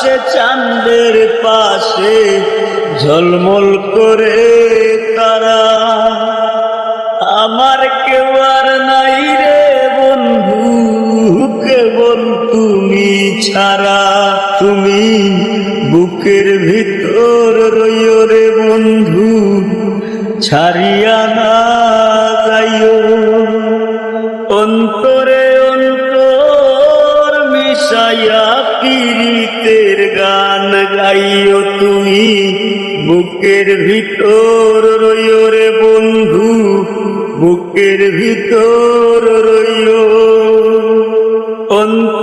আকাশে চাঁদের পাশে ঝলমল করে তারা। আমার কেউ আর নাই রে বন্ধু, কেবল তুমি ছাড়া। তুমি বুকের ভিতর রইও রে বন্ধু, ছাড়িয়া না যাইও। অন্তরে অন্তর মিশাইয়া পীড়িতের গান গাইও তুমি। বুকের ভিতর রইও রে বন্ধু বুকের ভিতর রইও। অন্তরে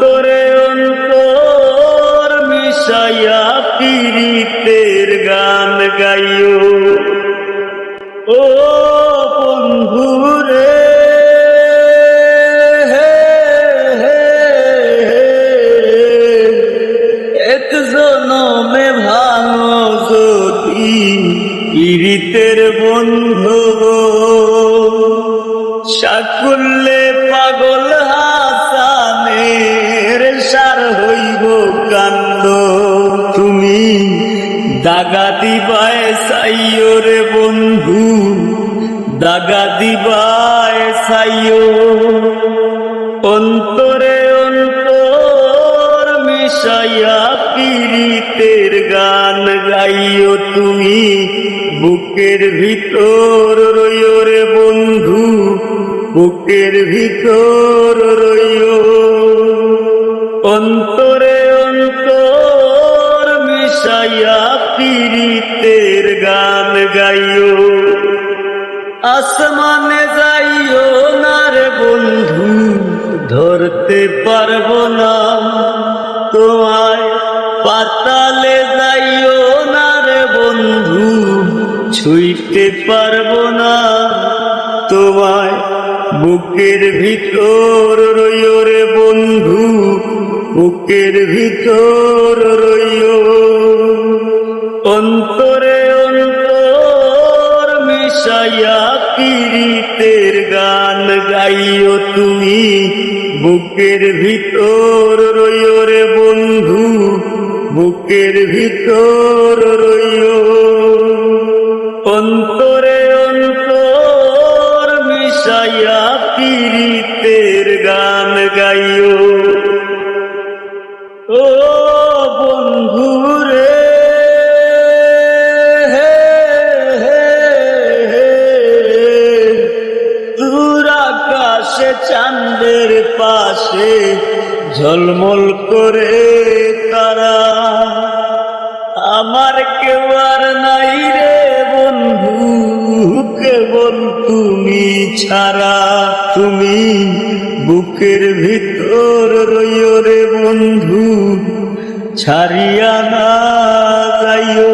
পীড়িতের বন্ধু সাকুল্লে পাগল হাসানের সার হইব কান্দ তুমি দাগা দিবায় সাইও রে বন্ধু দাগা দিবায় সাইও অন্তরে পীড়িতের গান গাইও তুমি। বুকের ভিতর রইও রে বন্ধু, বুকের ভিতর রইও। অন্তরে অন্তর মিশাইয়া পীড়িতের গান গাইও। আসমানে যাইও না রে বন্ধু, ধরতে পারব না তোমায় পাতালে যাইও না রে বন্ধু, ছুঁইতে পারব না। তোমায় বুকের ভিতর রইও রে বন্ধু, বুকের ভিতর রইও। অন্তরে অন্তর মিশাইয়া পীড়িতের গান গাইও তুমি, বুকের ভিতর রইও বুকের ভিতর রইও অন্তরে অন্তর মিশাইয়া পীড়িতের গান গাইও। ও বন্ধু রে দূর আকাশে চাঁদের পাশে ঝলমল করে আমার কেউ আর নাই রে বন্ধু কেবল তুমি ছাড়া। তুমি বুকের ভিতর রইও রে বন্ধু, ছাড়িয়া না যাইও।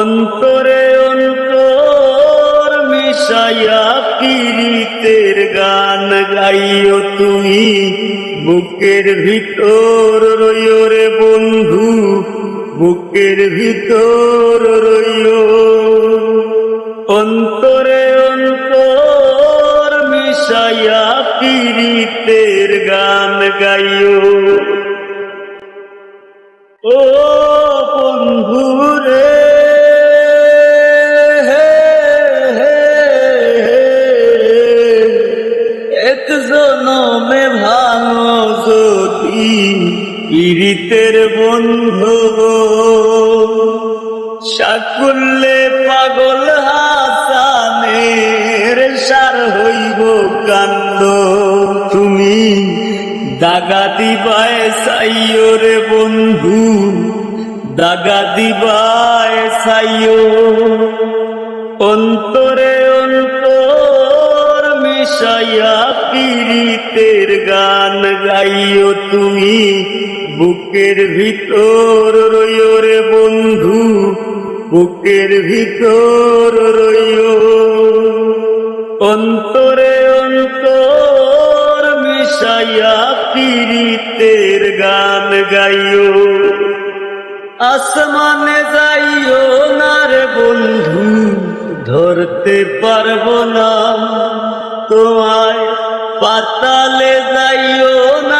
অন্তরে অন্তর মিশাইয়া পীড়িতের গান গাইও তুমি, বুকের ভিতর রইও রে বন্ধু। বুকের ভিতর রইও অন্তরে অন্তর মিশাইয়া পীড়িতের গান গাইও। ও বন্ধু রে এক জনমে ভাঙো যদি। পীড়িতের বন্ধু সাকুল্লে পাগল হাসানের সার হইব কান্দ তুমি দাগা দিবায় সাইও রে বন্ধু, দাগা দিবায় সাইও অন্তরে অন্তর মিশাইয়া পীড়িতের গান গাইও তুমি। বুকের ভিতর রইও রে বন্ধু, বুকের ভিতর রইও। অন্তরে অন্তর মিশাইয়া পীড়িতের গান গাইও। আসমানে যাইও না রে বন্ধু, ধরতে পারব না। তোমায় পাতালে যাইও না